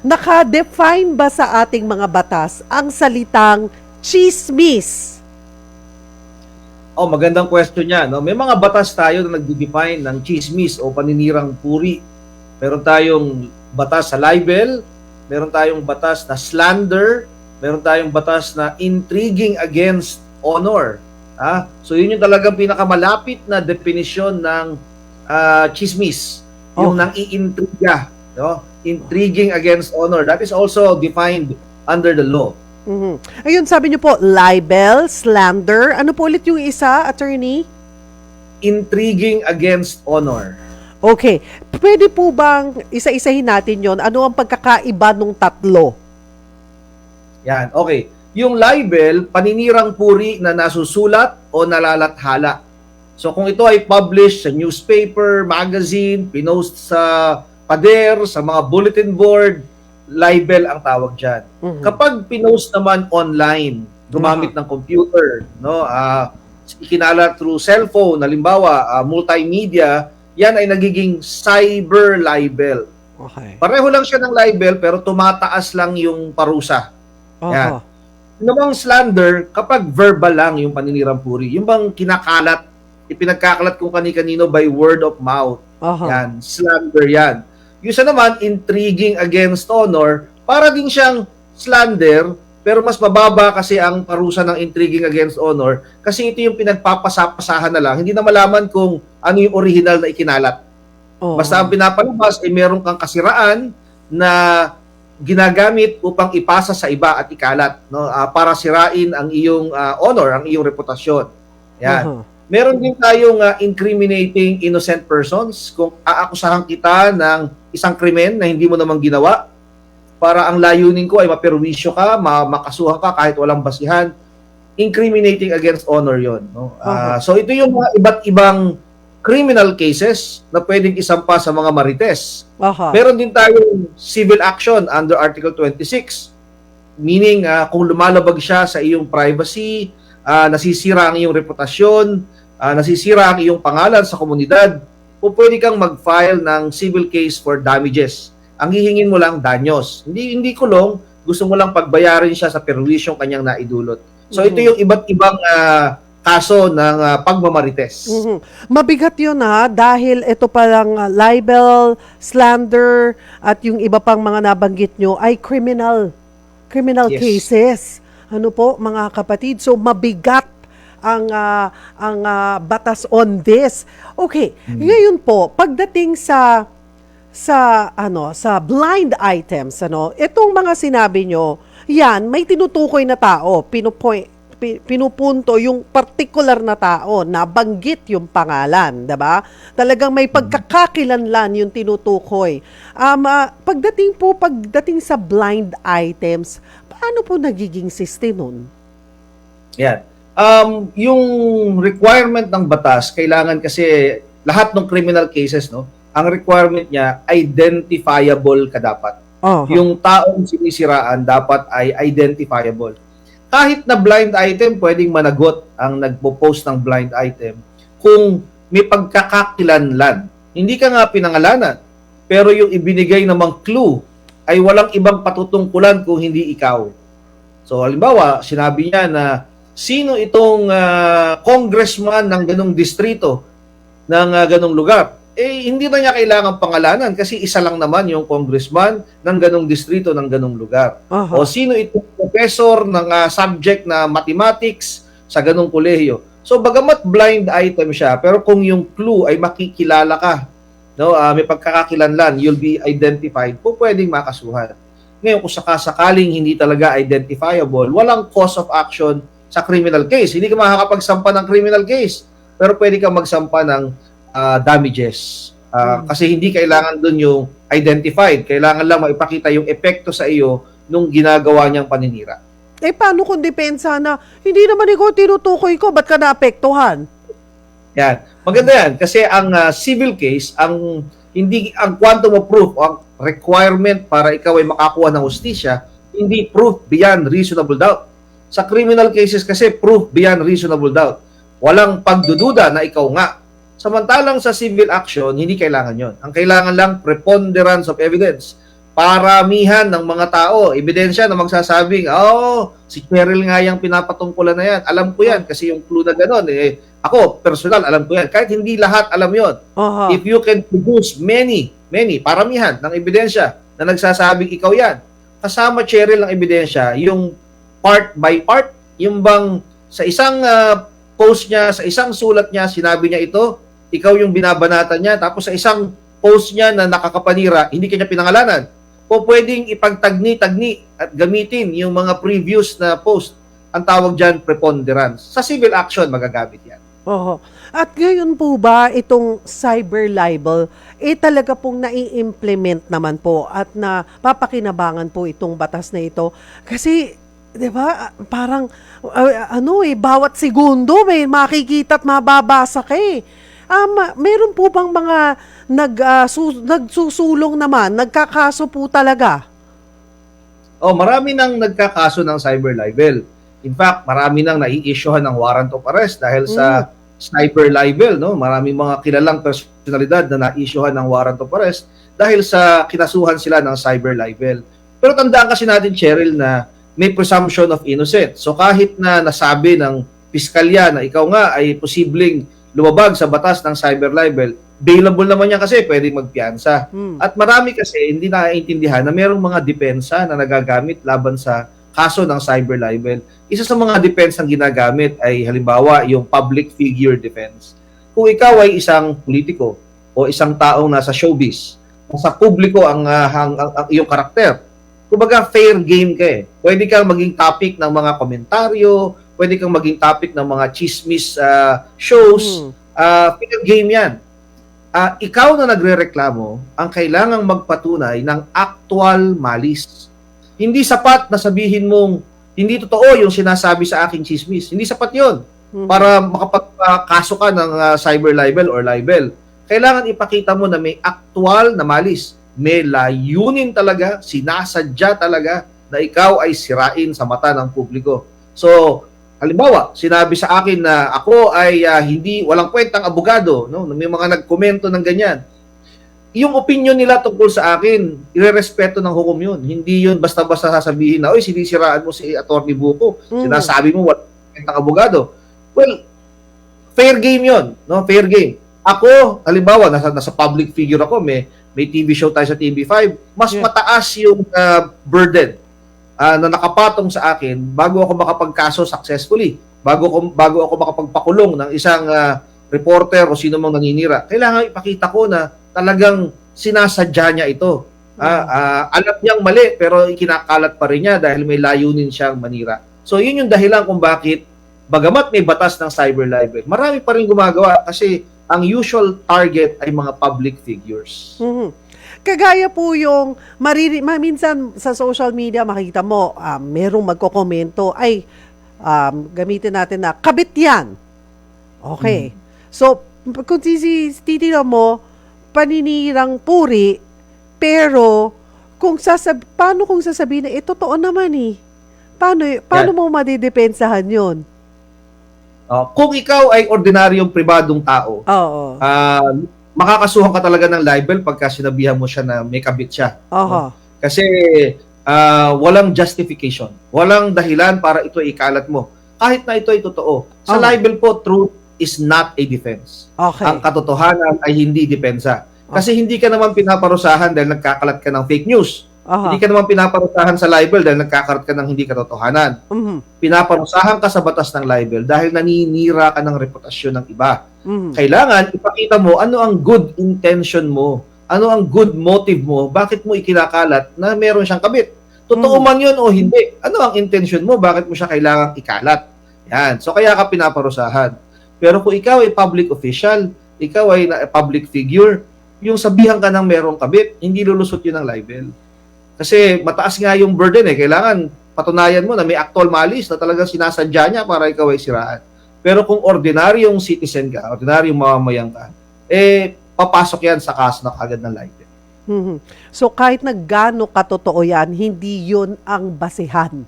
Naka-define ba sa ating mga batas ang salitang chismis? Oh, magandang question niya. No? May mga batas tayo na nagde-define ng chismis o paninirang puri. Meron tayong batas sa libel, meron tayong batas na slander, meron tayong batas na intriguing against honor. Ah, so yun yung talagang pinakamalapit na definisyon ng ah, chismis, yung Okay. nang iintriga, no? Intriguing against honor. That is also defined under the law. Mhm. Ayun, sabi niyo po, libel, slander. Ano po ulit yung isa, attorney? Intriguing against honor. Okay. Pwede po bang isa-isahin natin yon? Ano ang pagkakaiba nung tatlo? Yan, okay. Yung libel, paninirang puri na nasusulat o nalalathala. So kung ito ay published sa newspaper, magazine, pinost sa pader, sa mga bulletin board, libel ang tawag dyan. Mhm. Kapag pinost naman online, gumamit ng computer, no, ah ikinala through cellphone, halimbawa, ah, multimedia, yan ay nagiging cyber libel. Okay. Pareho lang siya ng libel pero tumataas lang yung parusa. Oho. Yan. Yung bang slander, kapag verbal lang yung paninirang puri, yung bang kinakalat, ipinagkakalat kung kani-kanino by word of mouth, Oho. yan, slander yan. Yung isa naman, intriguing against honor, para din siyang slander, pero mas mababa kasi ang parusa ng intriguing against honor, kasi ito yung pinagpapasapasahan na lang, hindi na malaman kung ano yung original na ikinalat. Oho. Basta ang pinapalabas ay meron kang kasiraan na ginagamit upang ipasa sa iba at ikalat no Ah, para sirain ang iyong ah, honor, ang iyong reputasyon. Yan. Oho. Meron din tayong ah, incriminating innocent persons kung aakusahan kita ng isang krimen na hindi mo naman ginawa para ang layunin ko ay maperwisyo ka, ma- makasuhan ka kahit walang basihan. Incriminating against honor 'yon, no? Ah, so ito yung mga iba't ibang criminal cases na pwedeng isampa sa mga marites. Oho. Meron din tayong civil action under Article 26. Meaning, ah, kung lumalabag siya sa iyong privacy, ah, nasisira ang iyong reputasyon, ah, nasisira ang iyong pangalan sa komunidad, o pwede kang mag-file ng civil case for damages. Ang hihingin mo lang danyos. Hindi hindi kulong, gusto mo lang pagbayarin siya sa perwisyong kanyang naidulot. So ito Mhm. yung iba't ibang ah, kaso ng ah, pagmamarites. Mhm. Mabigat yun ha, dahil ito palang uh, libel, slander, at yung iba pang mga nabanggit nyo ay criminal. Criminal Yes. cases. Ano po, mga kapatid? So, mabigat ang ah, ang ah, batas on this. Okay, ngayon po, pagdating sa sa ano sa blind items ano itong mga sinabi nyo yan may tinutukoy na tao pinupoint pi- pinupunto yung particular na tao na banggit yung pangalan, 'di ba? Talagang may pagkakakilanlan yung tinutukoy. Um, ah, pagdating po pagdating sa blind items, paano po nagiging system nun? Yan. Um, yung requirement ng batas, kailangan kasi lahat ng criminal cases, no, ang requirement niya, identifiable ka dapat. Oh, Yung taong sinisiraan dapat ay identifiable. Kahit na blind item, pwedeng managot ang nagpo-post ng blind item kung may pagkakakilanlan. Hindi ka nga pinangalanan, pero yung ibinigay namang clue ay walang ibang patutungkulan kung hindi ikaw. So halimbawa, sinabi niya na sino itong ah, congressman ng ganong distrito ng ah, ganong lugar. Eh, hindi na niya kailangan pangalanan kasi isa lang naman yung congressman ng ganong distrito ng ganong lugar. Aha. O sino itong professor ng ah, subject na mathematics sa ganong kolehiyo. So bagamat blind item siya, pero kung yung clue ay makikilala ka, no, ah, may pagkakakilanlan, you'll be identified, po pwedeng makasuhan. Ngayon, kung sakasakaling hindi talaga identifiable, walang cause of action sa criminal case. Hindi ka makakapagsampa ng criminal case, pero pwede kang magsampa ng ah, damages. Hmm. Kasi hindi kailangan dun yung identified. Kailangan lang maipakita yung epekto sa iyo nung ginagawa niyang paninira. Eh, paano kung depensa na, hindi naman ikaw tinutukoy ko, ba't ka naapektuhan? Yan. Maganda yan kasi ang ah, civil case, ang hindi ang quantum of proof, o ang requirement para ikaw ay makakuha ng hustisya, hindi proof beyond reasonable doubt. Sa criminal cases kasi proof beyond reasonable doubt. Walang pagdududa na ikaw nga. Samantalang sa civil action, hindi kailangan yon. Ang kailangan lang preponderance of evidence. paramihan ng mga tao, ebidensya na magsasabing, oh, si Cheryl nga yung pinapatungkulan na yan. Alam ko yan kasi yung clue na gano'n. Eh, ako, personal, alam ko yan. Kahit hindi lahat alam yon Aha. if you can produce many, many, paramihan ng ebidensya na nagsasabing ikaw yan, kasama Cheryl ng ebidensya, yung part by part, yung bang sa isang ah, post niya, sa isang sulat niya, sinabi niya ito, ikaw yung binabanatan niya, tapos sa isang post niya na nakakapanira, hindi kanya pinangalanan, o pwedeng ipagtagni-tagni at gamitin yung mga previous na post. Ang tawag dyan, preponderance. Sa civil action, magagamit yan. Oho. At ngayon po ba itong cyber libel, eh talaga pong nai-implement naman po at na papakinabangan po itong batas na ito. Kasi, di ba, parang, uh, ano eh, bawat segundo may makikita at mababasa ka eh. Um, meron po bang mga nag, ah, su- nagsusulong naman, nagkakaso po talaga? Oh, marami nang nagkakaso ng cyber libel. In fact, marami nang nai-issuehan ng warrant of arrest dahil sa cyber libel, no? Maraming mga kilalang personalidad na na-issuehan ng warrant of arrest dahil sa kinasuhan sila ng cyber libel. Pero tandaan kasi natin, Cheryl, na may presumption of innocence. So kahit na nasabi ng piskalya na ikaw nga ay posibleng lumabag sa batas ng cyber libel, bailable naman yan kasi pwedeng magpiyansa. Hmm. At marami kasi hindi naiintindihan na mayroong mga depensa na nagagamit laban sa kaso ng cyber libel. Isa sa mga depensa ang ginagamit ay halimbawa yung public figure defense. Kung ikaw ay isang politiko o isang taong nasa showbiz, sa publiko ang, ah, ang, ang, ang iyong karakter, kumbaga fair game ka eh. Pwede kang maging topic ng mga komentaryo, pwede kang maging topic ng mga chismis ah, shows, Hmm. Ah, fair game yan. Ah, ikaw na nagrereklamo, ang kailangang magpatunay ng actual malis. Hindi sapat na sabihin mong hindi totoo yung sinasabi sa aking chismis. Hindi sapat yon Mhm. para makapagkaso ka ng ah, cyber libel or libel. Kailangan ipakita mo na may actual na malis. May layunin talaga, sinasadya talaga na ikaw ay sirain sa mata ng publiko. So, halimbawa, sinabi sa akin na ako ay ah, hindi walang kwentang abogado, no? May mga nagkomento ng ganyan. Yung opinion nila tungkol sa akin, irerespeto ng hukom yun. Hindi yun basta-basta sasabihin na, oy, sinisiraan mo si Attorney Buko. Mhm. Sinasabi mo walang kwentang abogado. Well, fair game yon, no? Fair game. Ako, halimbawa, nasa, nasa public figure ako, may, may TV show tayo sa TV5, mas Yeah. mataas yung ah, burden ah, na nakapatong sa akin bago ako makapagkaso successfully, bago ako, bago ako makapagpakulong ng isang ah, reporter o sino mang naninira. Kailangan ipakita ko na talagang sinasadya niya ito. Ah, ah, alam niyang mali pero ikinakalat pa rin niya dahil may layunin siyang manira. So yun yung dahilan kung bakit bagamat may batas ng cyber libel, marami pa rin gumagawa kasi ang usual target ay mga public figures. Mhm. Kagaya po yung mariri, ma- minsan sa social media makikita mo um, merong magkokomento ay um, gamitin natin na kabit yan. Okay. So kung sisi titignan mo paninirang puri pero kung sasab paano kung sasabihin na eh totoo naman eh. Paano paano Yan. mo madidepensahan 'yon? Uh, kung ikaw ay ordinaryong pribadong tao, Oo. ah, makakasuhan ka talaga ng libel pagka sinabihan mo siya na may kabit siya. Oho. Kasi ah, walang justification. Walang dahilan para ito ikalat mo. Kahit na ito ay totoo. Sa Oh. libel po, truth is not a defense. Okay. Ang katotohanan ay hindi depensa. Kasi hindi ka naman pinaparusahan dahil nagkakalat ka ng fake news. Oho. Hindi ka naman pinaparusahan sa libel dahil nagkakalat ka ng hindi katotohanan. Mhm. Pinaparusahan ka sa batas ng libel dahil naninira ka ng reputasyon ng iba. Mhm. Kailangan ipakita mo ano ang good intention mo. Ano ang good motive mo? Bakit mo ikinakalat na meron siyang kabit? Totoo Mm. man yun o hindi. Ano ang intention mo? Bakit mo siya kailangang ikalat? Yan. So kaya ka pinaparusahan. Pero kung ikaw ay public official, ikaw ay public figure, yung sabihan ka ng merong kabit, hindi lulusot yun ng libel. Kasi mataas nga yung burden eh. Kailangan patunayan mo na may actual malice na talagang sinasadya niya para ikaw ay siraan. Pero kung ordinaryong citizen ka, ordinaryong mamamayan ka, eh, papasok yan sa kaso na kagad ng libel. Mhm. So kahit na gaano katotoo yan, hindi yun ang basehan.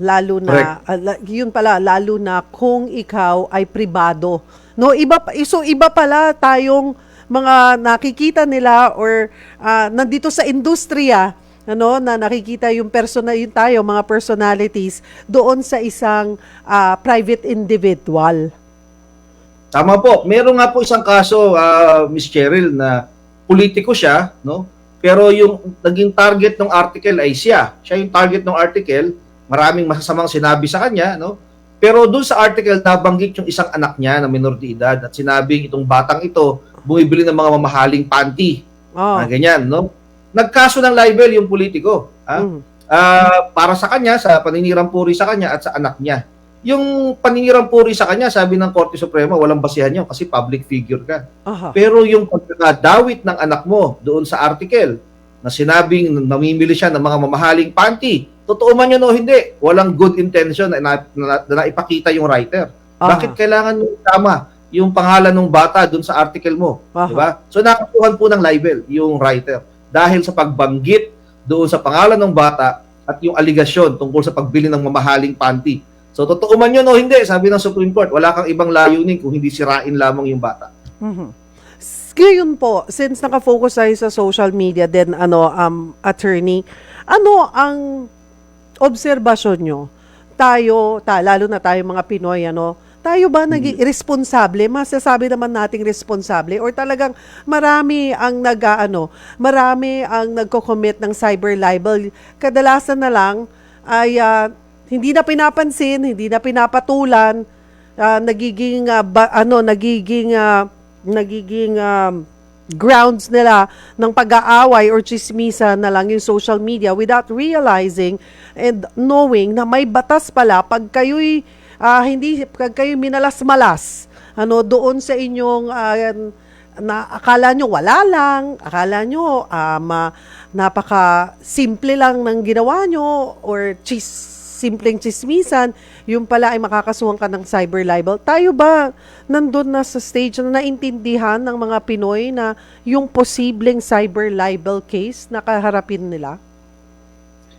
Lalo na, la- yun pala, lalo na kung ikaw ay pribado. No, iba, pa- so iba pala tayong mga nakikita nila or ah, nandito sa industriya ano na nakikita yung personal yung tayo mga personalities doon sa isang ah, private individual. Tama po. Meron nga po isang kaso, ah, Miss Cheryl, na politiko siya, no? Pero yung naging target ng article ay siya. Siya yung target ng article. Maraming masasamang sinabi sa kanya, no? Pero doon sa article, nabanggit yung isang anak niya na minor de edad at sinabing itong batang ito bumibili ng mga mamahaling panty. Oh. Ah, ganyan, no? Nagkaso ng libel yung politiko. Ha? Mm. Ah, para sa kanya, sa paninirang puri sa kanya at sa anak niya. Yung paninirang puri sa kanya, sabi ng Korte Suprema, walang basihan yun kasi public figure ka. Aha. Pero yung pagkakadawit ng anak mo doon sa article na sinabing namimili siya ng mga mamahaling panty, totoo man yun o hindi, walang good intention na, na, na, na naipakita yung writer. Aha. Bakit kailangan mo tama yung pangalan ng bata doon sa article mo? Di ba? So nakatuhan po ng libel yung writer dahil sa pagbanggit doon sa pangalan ng bata at yung aligasyon tungkol sa pagbili ng mamahaling panty. So totoo man yun o hindi, sabi ng Supreme Court, wala kang ibang layunin kung hindi sirain lamang yung bata. Mhm. S- Ngayon po, since nakafocus tayo sa social media din, ano, um, attorney, ano ang obserbasyon nyo? Tayo, ta, lalo na tayo mga Pinoy, ano, tayo ba naging responsable? Masasabi naman nating responsable? Or talagang marami ang nag, ano, marami ang nagko-commit ng cyber libel? Kadalasan na lang ay ah, hindi na pinapansin, hindi na pinapatulan, ah, nagiging ah, ba- ano nagiging ah, nagiging um, grounds nila ng pag-aaway or chismisa na lang yung social media without realizing and knowing na may batas pala pag kayo'y ah, hindi kayo minalas-malas ano doon sa inyong ah, na akala nyo wala lang, akala nyo ah, ma, napaka simple lang ng ginawa nyo or chis simpleng chismisan, yung pala ay makakasuhan ka ng cyber libel. Tayo ba nandun na sa stage na naintindihan ng mga Pinoy na yung posibleng cyber libel case na kaharapin nila?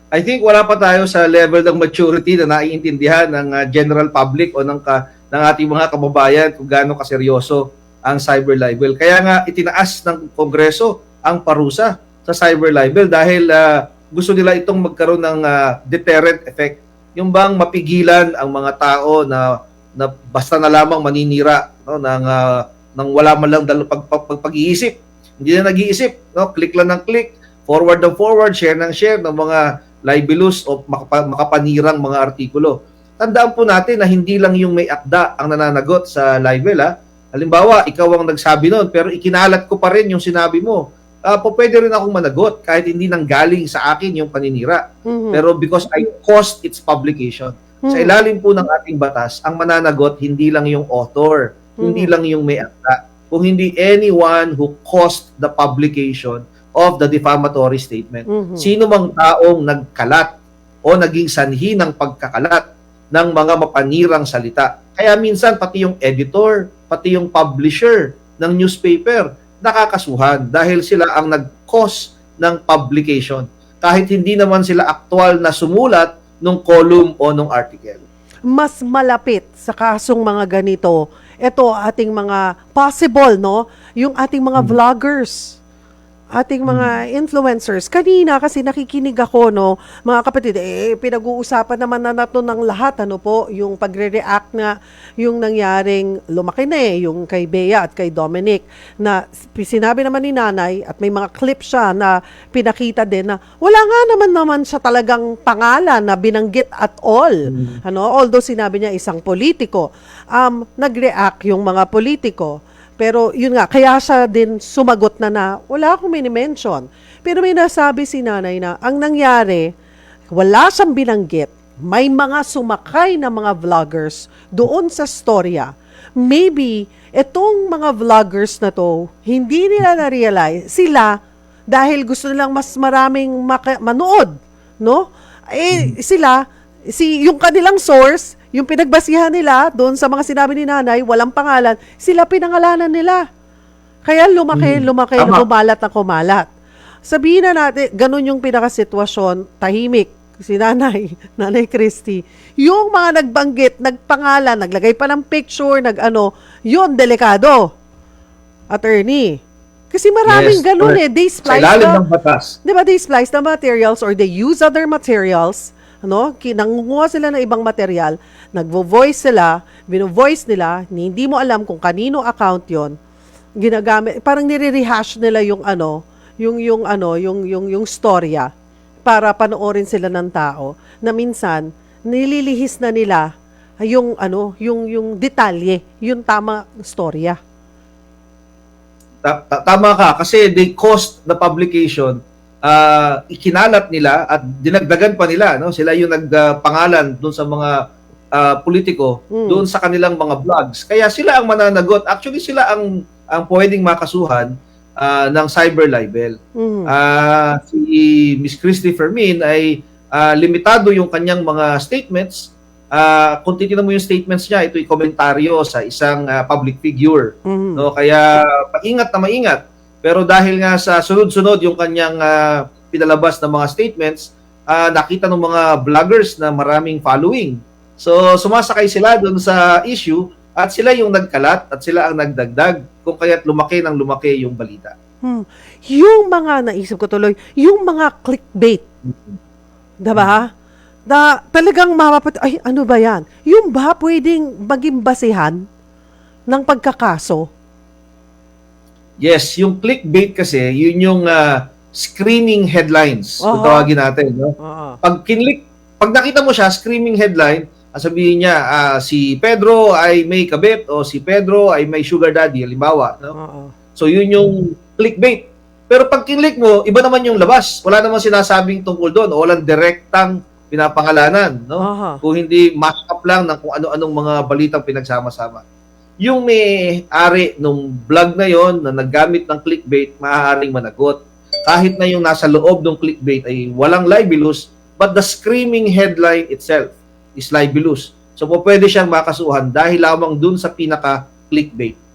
I think wala pa tayo sa level ng maturity na naiintindihan ng uh, general public o ng, ka, ng ating mga kababayan kung gaano kaseryoso ang cyber libel. Kaya nga itinaas ng Kongreso ang parusa sa cyber libel dahil uh, gusto nila itong magkaroon ng uh, deterrent effect. Yung bang mapigilan ang mga tao na na basta na lamang maninira no ng uh, ng wala man lang dal pag, pag, pag, pag-iisip. Hindi na nag-iisip, no? Click lang ng click, forward ng forward, share ng share ng mga libelous o makapa, makapanirang mga artikulo. Tandaan po natin na hindi lang yung may akda ang nananagot sa libel ha. Halimbawa, ikaw ang nagsabi noon pero ikinalat ko pa rin yung sinabi mo. Uh, po pwede rin akong managot kahit hindi nanggaling sa akin yung paninira. Mhm. Pero because I caused its publication. Sa Mhm. ilalim po ng ating batas, ang mananagot hindi lang yung author, hindi Mhm. lang yung may akda, kung hindi anyone who caused the publication of the defamatory statement. Mhm. Sino mang taong nagkalat o naging sanhi ng pagkakalat ng mga mapanirang salita. Kaya minsan pati yung editor, pati yung publisher ng newspaper nakakasuhan dahil sila ang nag-cause ng publication kahit hindi naman sila aktual na sumulat nung column o nung article. mas malapit sa kasong mga ganito, ito ating mga possible, no? Yung ating mga vloggers, ating mga influencers. Kanina kasi nakikinig ako, no, mga kapatid, eh, pinag-uusapan naman na nato ng lahat, ano po, yung pagre-react na yung nangyaring lumaki na eh, yung kay Bea at kay Dominic, na sinabi naman ni nanay, at may mga clip siya na pinakita din na wala nga naman naman siya talagang pangalan na binanggit at all. Ano, although sinabi niya isang politiko, um, nag-react yung mga politiko. Pero yun nga, kaya siya din sumagot na na, wala akong minimension. Pero may nasabi si nanay na, ang nangyari, wala siyang binanggit. May mga sumakay na mga vloggers doon sa storya. Maybe, itong mga vloggers na to, hindi nila na-realize, sila, dahil gusto nilang mas maraming manood, no? Eh, sila, si yung kanilang source, yung pinagbasihan nila doon sa mga sinabi ni nanay, walang pangalan, sila pinangalanan nila. Kaya lumaki, lumaki, Tama. kumalat na kumalat. Sabihin na natin, ganun yung pinakasitwasyon, tahimik, si nanay, nanay Christy. Yung mga nagbanggit, nagpangalan, naglagay pa ng picture, nag ano, yun, delikado. Attorney, Kasi maraming Yes, ganun eh. They Sa splice ilalim the, ng batas. di ba, they splice the materials or they use other materials, ano, kinangunguha sila ng ibang material, nagvo-voice sila, bino-voice nila, hindi mo alam kung kanino account yon ginagamit, parang nire-rehash nila yung ano, yung, yung ano, yung, yung, yung storya para panoorin sila ng tao na minsan nililihis na nila yung ano, yung yung detalye, yung tama storya. Ta- ta- tama ka kasi they caused the publication ah, ikinalat nila at dinagdagan pa nila no sila yung nagpangalan doon sa mga ah, politiko Mm. doon sa kanilang mga blogs kaya sila ang mananagot actually sila ang ang pwedeng makasuhan ah, ng cyber libel Mhm. Ah, si Miss Christy Fermin ay ah, limitado yung kanyang mga statements Ah, kung titignan mo yung statements niya ito'y komentaryo sa isang ah, public figure Mhm. No, kaya maingat na maingat. Pero dahil nga sa sunod-sunod yung kanyang ah, pinalabas na mga statements, ah, nakita ng mga vloggers na maraming following. So sumasakay sila doon sa issue at sila yung nagkalat at sila ang nagdagdag kung kaya't lumaki ng lumaki yung balita. Hmm. Yung mga naisip ko tuloy, yung mga clickbait, 'di ba? Na talagang mapapat ay ano ba 'yan? Yung ba pwedeng maging basehan ng pagkakaso? Yes, yung clickbait kasi, yun yung ah, screaming headlines. Kung Aha. tawagin natin, no? Oo. pag kinlik, pag nakita mo siya, screaming headline, sabihin niya, ah, si Pedro ay may kabit o si Pedro ay may sugar daddy, halimbawa. No? Oo. So, yun yung clickbait. Pero pag kinlik mo, iba naman yung labas. Wala naman sinasabing tungkol doon walang direktang pinapangalanan. No? Aha. Kung hindi mash up lang ng kung ano-anong mga balitang pinagsama-sama. Yung may-ari nung vlog na yon na naggamit ng clickbait, maaaring managot. Kahit na yung nasa loob ng clickbait ay walang libelous, but the screaming headline itself is libelous. So po pwede siyang makasuhan dahil lamang dun sa pinaka-clickbait.